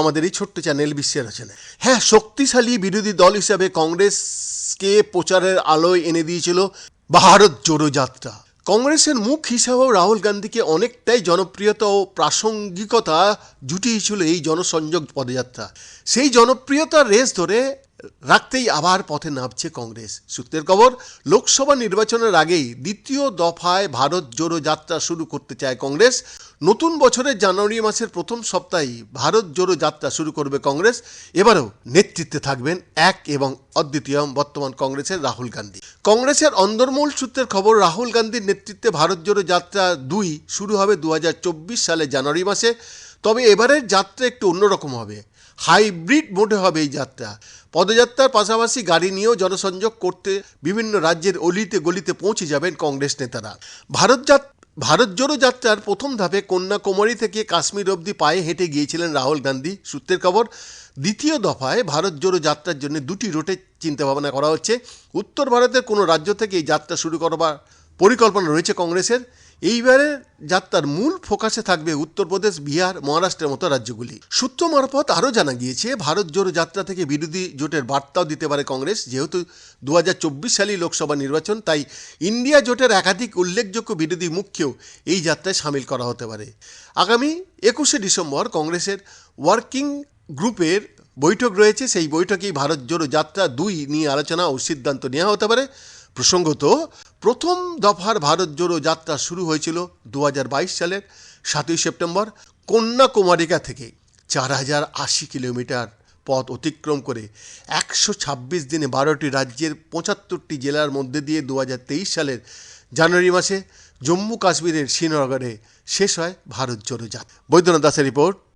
আমাদের এই ছোট্ট চ্যানেল বিশ্বের রচনা। হ্যাঁ শক্তিশালী বিরোধী দল হিসাবে কংগ্রেসকে প্রচারের আলোয় এনে দিয়েছিল ভারত জোড়ো যাত্রা। কংগ্রেসের মুখ হিসাবেও রাহুল গান্ধীকে অনেকটাই জনপ্রিয়তা ও প্রাসঙ্গিকতা জুটিয়েছিল এই জনসংযোগ পদযাত্রা। সেই জনপ্রিয়তার রেস ধরে রাখতেই আবার পথে নামছে কংগ্রেস। সূত্রের খবর, লোকসভা নির্বাচনের আগেই দ্বিতীয় দফায় ভারত জোড়ো যাত্রা শুরু করতে চায় কংগ্রেস। নতুন বছরের জানুয়ারি মাসের প্রথম সপ্তাহেই ভারত জোড়ো যাত্রা শুরু করবে কংগ্রেস। এবারেও নেতৃত্বে থাকবেন এক এবং অদ্বিতীয় বর্তমান কংগ্রেসের রাহুল গান্ধী। কংগ্রেসের অন্দরমূল সূত্রের খবর, রাহুল গান্ধীর নেতৃত্বে ভারত জোড়ো যাত্রা দুই শুরু হবে দু হাজার চব্বিশ সালে জানুয়ারি মাসে। তবে এবারের যাত্রা একটু অন্যরকম হবে। হাইব্রিড মোডে হবে এই যাত্রা। পদযাত্রার পাশাপাশি গাড়ি নিয়েও জনসংযোগ করতে বিভিন্ন রাজ্যের অলিতে গলিতে পৌঁছে যাবেন কংগ্রেস নেতারা। ভারত ভারত জোড়ো যাত্রার প্রথম ধাপে কন্যাকুমারী থেকে কাশ্মীর অবধি পায়ে হেঁটে গিয়েছিলেন রাহুল গান্ধী। সূত্রের খবর, দ্বিতীয় দফায় ভারত জোড়ো যাত্রার জন্য দুটি রুটে চিন্তাভাবনা করা হচ্ছে। উত্তর ভারতের কোনো রাজ্য থেকে এই যাত্রা শুরু করবার পরিকল্পনা রয়েছে কংগ্রেসের। এইবারের যাত্রার মূল ফোকাসে থাকবে উত্তরপ্রদেশ, বিহার, মহারাষ্ট্রের মতো রাজ্যগুলি। সূত্র মারফত আরও জানা গিয়েছে, ভারত জোড়ো যাত্রা থেকে বিরোধী জোটের বার্তাও দিতে পারে কংগ্রেস। যেহেতু দু সালেই লোকসভা নির্বাচন, তাই ইন্ডিয়া জোটের একাধিক উল্লেখযোগ্য বিরোধী মুখকেও এই যাত্রায় সামিল করা হতে পারে। আগামী একুশে ডিসেম্বর কংগ্রেসের ওয়ার্কিং গ্রুপের বৈঠক রয়েছে। সেই বৈঠকেই ভারত জোড়ো যাত্রা দুই নিয়ে আলোচনা ও সিদ্ধান্ত নেওয়া হতে পারে। প্রসঙ্গত, প্রথম দফার ভারত জোড়ো যাত্রা শুরু হয়েছিল দু হাজার বাইশ সালের সাতই সেপ্টেম্বর কন্যাকুমারিকা থেকে। চার হাজার আশি কিলোমিটার পথ অতিক্রম করে একশো ছাব্বিশ দিনে বারোটি রাজ্যের পঁচাত্তরটি জেলার মধ্যে দিয়ে দু হাজার তেইশ সালের জানুয়ারি মাসে জম্মু কাশ্মীরের শ্রীনগরে শেষ হয় ভারত জোড়ো যাত্রা। বৈদ্যনাথ দাসের রিপোর্ট।